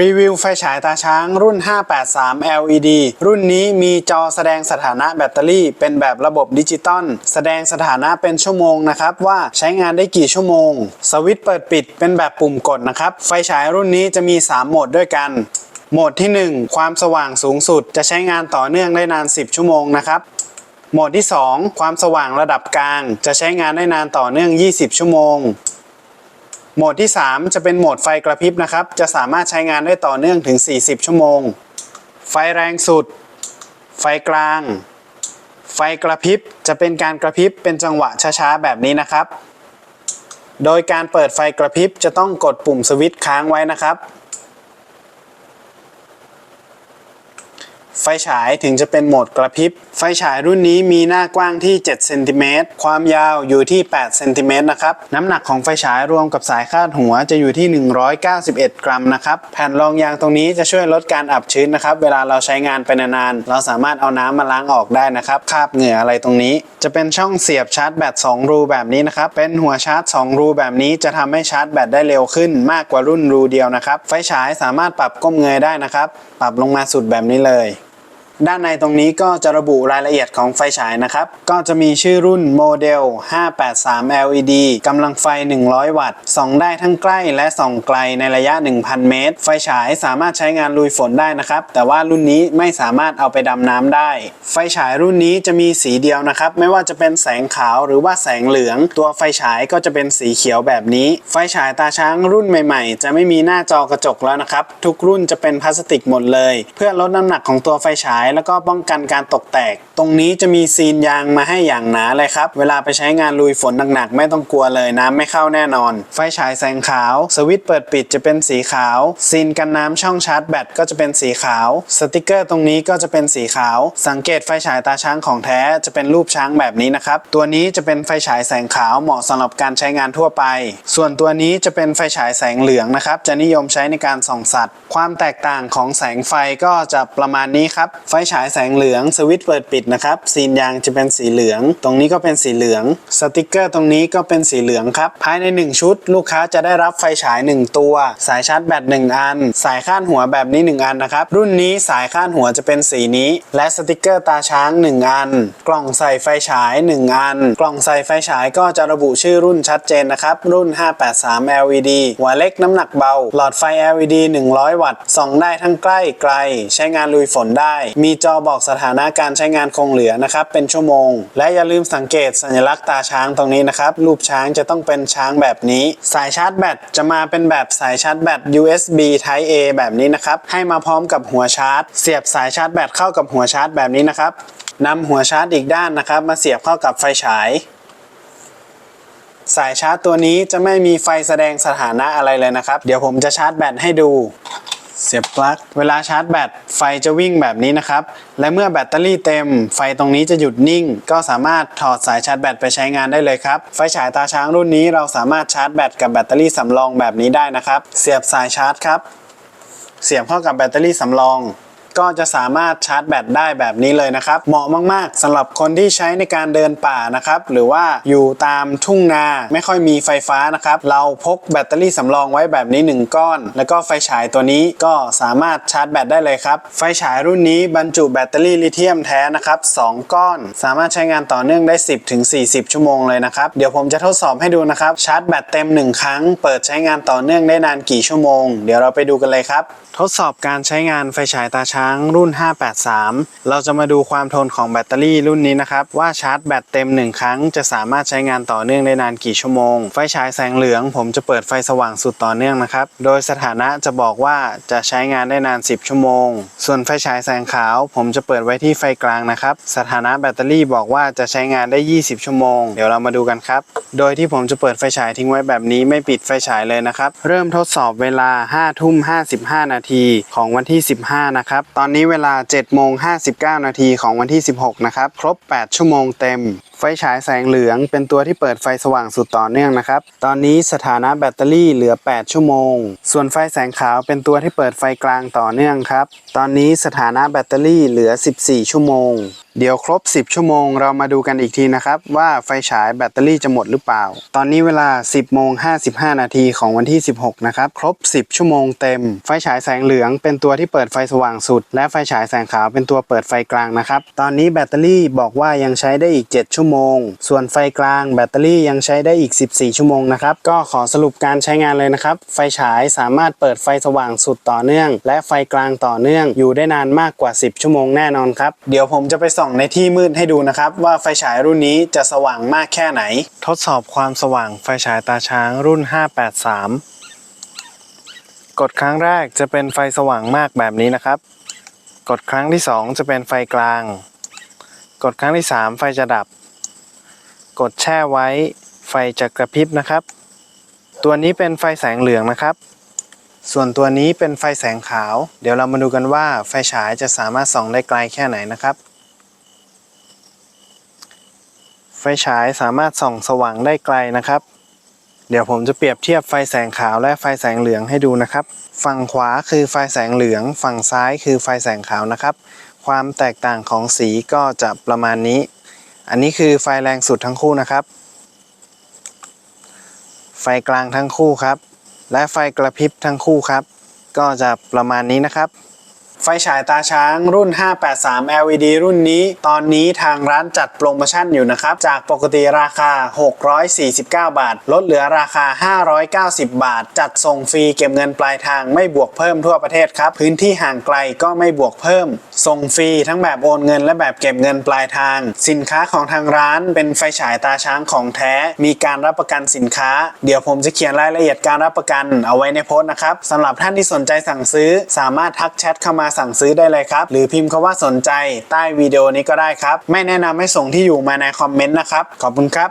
รีวิวไฟฉายตาช้างรุ่น 583 LED รุ่นนี้มีจอแสดงสถานะแบตเตอรี่ เป็นแบบระบบดิจิตอลแสดงสถานะเป็นชั่วโมงนะครับว่าใช้งานได้กี่ชั่วโมง สวิตช์เปิดปิดเป็นแบบปุ่มกดนะครับ ไฟฉายรุ่นนี้จะมี 3 โหมดด้วยกันโหมดที่ 1 ความสว่างสูงสุด จะใช้งานต่อเนื่องได้นาน 10 ชั่วโมงนะครับโหมดที่ 2 ความสว่างระดับกลาง จะใช้งานได้นานต่อเนื่อง 20 ชั่วโมง โหมดที่ 3 จะเป็นโหมดไฟกระพริบนะครับ จะสามารถใช้งานได้ต่อเนื่องถึง 40 ชั่วโมง ไฟแรงสุด ไฟกลาง ไฟกระพริบจะเป็นการกระพริบเป็นจังหวะช้าๆ แบบนี้นะครับ โดยการเปิดไฟกระพริบจะต้องกดปุ่มสวิตช์ค้างไว้นะครับ ไฟฉายถึงจะเป็นโหมดกระพริบ ไฟฉายรุ่นนี้มีหน้ากว้างที่7เซนติเมตรความยาวอยู่ที่8เซนติเมตรนะครับ น้ำหนักของไฟฉายรวมกับสายคาดหัวจะอยู่ที่ 191 กรัมนะครับ แผ่นรองยางตรงนี้จะช่วยลดการอับชื้นนะครับ เวลาเราใช้งานไปนานๆ เราสามารถเอาน้ำมาล้างออกได้นะครับ คราบเหงื่ออะไรตรงนี้ จะเป็นช่องเสียบชาร์จแบต 2 รูแบบนี้นะครับ เป็นหัวชาร์จ 2 รูแบบนี้จะทำให้ชาร์จแบตได้เร็วขึ้นมากกว่ารุ่นรูเดียวนะครับ ไฟฉายสามารถปรับก้มเงยได้นะครับ ปรับลงมาสุดแบบนี้เลย ด้านในตรงนี้ก็จะระบุรายละเอียดของไฟฉายนะครับ ก็จะมีชื่อรุ่นโมเดล 583 LED กำลังไฟ 100 วัตต์ ส่องได้ทั้งใกล้และส่องไกลในระยะ 1,000 เมตร ไฟฉายสามารถใช้งานลุยฝนได้นะครับ แต่ว่ารุ่นนี้ไม่สามารถเอาไปดำน้ำได้ ไฟฉายรุ่นนี้จะมีสีเดียวนะครับ ไม่ว่าจะเป็นแสงขาวหรือว่าแสงเหลือง ตัวไฟฉายก็จะเป็นสีเขียวแบบนี้ ไฟฉายตาช้างรุ่นใหม่ ๆ จะไม่มีหน้าจอกระจกแล้วนะครับ ทุกรุ่นจะเป็นพลาสติกหมดเลย เพื่อลดน้ำหนักของตัวไฟฉายแล้วก็ป้องกันการตกแตก ตรงนี้จะมีซีนยางมาให้อย่างหนาเลยครับ เวลาไปใช้งานลุยฝนหนักๆ ไม่ต้องกลัวเลยน้ำไม่เข้าแน่นอน ไฟฉายแสงขาว สวิตช์เปิดปิดจะเป็นสีขาว ซีนกันน้ำช่องชาร์จแบตก็จะเป็นสีขาว สติกเกอร์ตรงนี้ก็จะเป็นสีขาว สังเกตไฟฉายตาช้างของแท้จะเป็นรูปช้างแบบนี้นะครับ ตัวนี้จะเป็นไฟฉายแสงขาวเหมาะสำหรับการใช้งานทั่วไป ส่วนตัวนี้จะเป็นไฟฉายแสงเหลืองนะครับ จะนิยมใช้ในการส่องสัตว์ ความแตกต่างของแสงไฟก็จะประมาณนี้ครับ ไฟฉายแสงเหลืองสวิตช์เปิดปิดนะครับซีนยางจะเป็นสีเหลือง ตรงนี้ก็เป็นสีเหลือง สติกเกอร์ตรงนี้ก็เป็นสีเหลืองครับ ภายใน 1 ชุด ลูกค้าจะได้รับไฟฉาย 1 ตัว สายชาร์จแบต1อัน สายข้านหัวแบบนี้ 1 อันนะครับ รุ่นนี้สายข้านหัวจะเป็นสีนี้ และสติกเกอร์ตาช้าง 1 อัน กล่องใส่ไฟฉาย 1 อัน กล่องใส่ไฟฉายก็จะระบุชื่อรุ่นชัดเจนนะครับ รุ่น 583 LED หัวเล็กน้ำหนักเบา หลอดไฟ LED 100 วัตต์ส่องได้ทั้งใกล้ไกล ใช้งานลุยฝนได้มีจอบอกสถานะการใช้งานคงเหลือนะครับ เป็นชั่วโมง และอย่าลืมสังเกตสัญลักษณ์ตาช้างตรงนี้นะครับ รูปช้างจะต้องเป็นช้างแบบนี้ สายชาร์จแบตจะมาเป็นแบบสายชาร์จแบต USB Type A แบบนี้นะครับ ให้มาพร้อมกับหัวชาร์จ เสียบสายชาร์จแบตเข้ากับหัวชาร์จแบบนี้นะครับนำหัวชาร์จอีกด้านนะครับ มาเสียบเข้ากับไฟฉายสายชาร์จตัวนี้จะไม่มีไฟแสดงสถานะอะไรเลยนะครับ เดี๋ยวผมจะชาร์จแบตให้ดู เสียบปลั๊ก เวลาชาร์จแบตไฟจะวิ่งแบบนี้นะครับ และเมื่อแบตเตอรี่เต็ม ไฟตรงนี้จะหยุดนิ่ง ก็สามารถถอดสายชาร์จแบตไปใช้งานได้เลยครับ ไฟฉายตาช้างรุ่นนี้เราสามารถชาร์จแบตกับแบตเตอรี่สำรองแบบนี้ได้นะครับ เสียบสายชาร์จครับ เสียบเข้ากับแบตเตอรี่สำรอง ก็จะสามารถชาร์จแบตได้แบบนี้เลยนะครับ เหมาะมาก ๆสำหรับคนที่ใช้ในการเดินป่านะครับ หรือว่าอยู่ตามทุ่งนาไม่ค่อยมีไฟฟ้านะครับ เราพกแบตเตอรี่สำรองไว้แบบนี้ 1 ก้อน แล้วก็ไฟฉายตัวนี้ก็สามารถชาร์จแบตได้เลยครับ ไฟฉายรุ่นนี้บรรจุแบตเตอรี่ลิเธียมแท้นะครับ 2 ก้อน สามารถใช้งานต่อเนื่องได้ 10ถึง40 ชั่วโมงเลยนะครับ เดี๋ยวผมจะทดสอบให้ดูนะครับ ชาร์จแบตเต็ม 1 ครั้ง เปิดใช้งานต่อเนื่องได้นานกี่ชั่วโมง เดี๋ยวเราไปดูกันเลยครับ ทดสอบการใช้งานไฟฉายตาชา้งรุ่น 583 เราจะมาดูความทนของแบตเตอรี่รุ่นนี้นะครับ ว่าชาร์จแบตเต็ม 1 ครั้งจะสามารถใช้งานต่อเนื่องได้นานกี่ชั่วโมง ไฟฉายแสงเหลือง ผมจะเปิดไฟสว่างสุดต่อเนื่องนะครับ โดยสถานะจะบอกว่าจะใช้งานได้นาน 10 ชั่วโมง ส่วนไฟฉายแสงขาว ผมจะเปิดไว้ที่ไฟกลางนะครับ สถานะแบตเตอรี่บอกว่าจะใช้งานได้ 20 ชั่วโมง เดี๋ยวเรามาดูกันครับ โดยที่ผมจะเปิดไฟฉายทิ้งไว้แบบนี้ไม่ปิดไฟฉายเลยนะครับ เริ่มทดสอบเวลา5ทุ่ม55 นาทีของวันที่ 15 นะครับตอนนี้เวลา 7 โมง 59 นาทีของวันที่ 16 นะครับ ครบ 8 ชั่วโมงเต็ม ไฟฉายแสงเหลืองเป็นตัวที่เปิดไฟสว่างสุดต่อเนื่องนะครับ ตอนนี้สถานะแบตเตอรี่เหลือ 8 ชั่วโมง ส่วนไฟแสงขาวเป็นตัวที่เปิดไฟกลางต่อเนื่องครับ ตอนนี้สถานะแบตเตอรี่เหลือ 14 ชั่วโมง เดี๋ยวครบ 10 ชั่วโมงเรามาดูกันอีกทีนะครับ ว่าไฟฉายแบตเตอรี่จะหมดหรือเปล่า ตอนนี้เวลา 10โมง55 นาทีของวันที่ 16 นะครับ ครบ 10 ชั่วโมงเต็ม ไฟฉายแสงเหลืองเป็นตัวที่เปิดไฟสว่างสุด และไฟฉายแสงขาวเป็นตัวเปิดไฟกลางนะครับ ตอนนี้แบตเตอรี่บอกว่ายังใช้ได้อีก 7 ชั่วโมง ส่วนไฟกลางแบตเตอรี่ยังใช้ได้อีก 14 ชั่วโมงนะครับ ก็ขอสรุปการใช้งานเลยนะครับ ไฟฉายสามารถเปิดไฟสว่างสุดต่อเนื่อง และไฟกลางต่อเนื่องอยู่ได้นานมากกว่า 10 ชั่วโมงแน่นอนครับ เดี๋ยวผมจะไปส่องในที่มืดให้ดูนะครับ ว่าไฟฉายรุ่นนี้จะสว่างมากแค่ไหน ทดสอบความสว่างไฟฉายตาช้างรุ่น 583 กดครั้งแรกจะเป็นไฟสว่างมากแบบนี้นะครับ กดครั้งที่ 2 จะเป็นไฟกลาง กดครั้งที่ 3 ไฟจะดับ กดแช่ไว้ ไฟจะกระพริบนะครับ ตัวนี้เป็นไฟแสงเหลืองนะครับส่วนตัวนี้เป็นไฟแสงขาว เดี๋ยวเรามาดูกันว่าไฟฉายจะสามารถส่องได้ไกลแค่ไหนนะครับ ไฟฉายสามารถส่องสว่างได้ไกลนะครับ เดี๋ยวผมจะเปรียบเทียบไฟแสงขาวและไฟแสงเหลืองให้ดูนะครับ ฝั่งขวาคือไฟแสงเหลือง ฝั่งซ้ายคือไฟแสงขาวนะครับ ความแตกต่างของสีก็จะประมาณนี้ อันนี้คือไฟแรงสุดทั้งคู่นะครับ ไฟกลางทั้งคู่ครับ และไฟกระพริบทั้งคู่ครับ ก็จะประมาณนี้นะครับ ไฟฉายตาช้างรุ่น 583 LED รุ่นนี้ ตอนนี้ทางร้านจัดโปรโมชั่นอยู่นะครับ จากปกติราคา 649 บาท ลดเหลือราคา 590 บาท จัดส่งฟรีเก็บเงินปลายทางไม่บวกเพิ่มทั่วประเทศครับ พื้นที่ห่างไกลก็ไม่บวกเพิ่ม ส่งฟรีทั้งแบบโอนเงินและแบบเก็บเงินปลายทาง สินค้าของทางร้านเป็นไฟฉายตาช้างของแท้ มีการรับประกันสินค้า เดี๋ยวผมจะเขียนรายละเอียดการรับประกันเอาไว้ในโพสต์นะครับสำหรับท่านที่สนใจสั่งซื้อ สามารถทักแชทเข้ามาสั่งซื้อได้เลยครับ หรือพิมพ์คาว่าสนใจใต้วิดีโอนี้ก็ได้ครับ ไม่แนะนำให้ส่งที่อยู่มาในคอมเมนต์นะครับ ขอบคุณครับ